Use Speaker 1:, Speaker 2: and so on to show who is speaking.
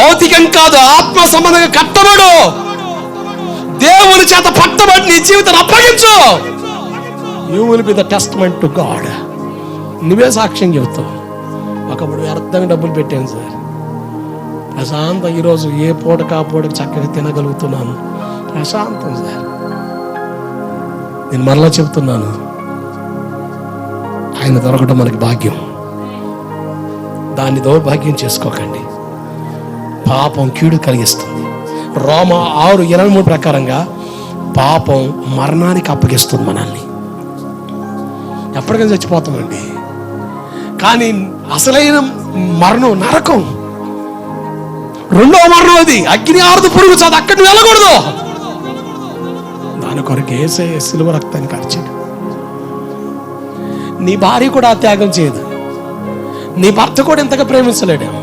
Speaker 1: భౌతికం కాదు ఆత్మ సంబంధంగా కట్టబడు. దేవుని చేత పట్టబడి నీ జీవితం అప్పగించు. You will be the testament to God నువ్వే సాక్ష్యం చెబుతావు. ఒకప్పుడు వ్యర్థంగా డబ్బులు పెట్టాను సార్ ప్రశాంతం ఈరోజు ఏ పూట కా పూటకి చక్కగా తినగలుగుతున్నాను. ప్రశాంతం సార్ నేను మరలా చెబుతున్నాను. ఆయన దొరకడం మనకి భాగ్యం. దాన్ని దౌర్భాగ్యం చేసుకోకండి. పాపం కీడు కలిగిస్తుంది. రోమ ఆరు ఇరవై మూడు ప్రకారంగా పాపం మరణానికి అప్పగిస్తుంది మనల్ని. ఎప్పటికైనా చచ్చిపోతామండి. కానీ అసలైన మరణం నరకం. రెండవ మరణం అది. అగ్ని ఆరుదు పురుగు చదువు అక్కడి వెళ్ళకూడదు. దాని కొరకు ఏసే సిలువ రక్తాన్ని ఖర్చాడు నీ భార్య కూడా త్యాగం చేయదు. నీ భర్త కూడా ఇంతగా ప్రేమించలేడు.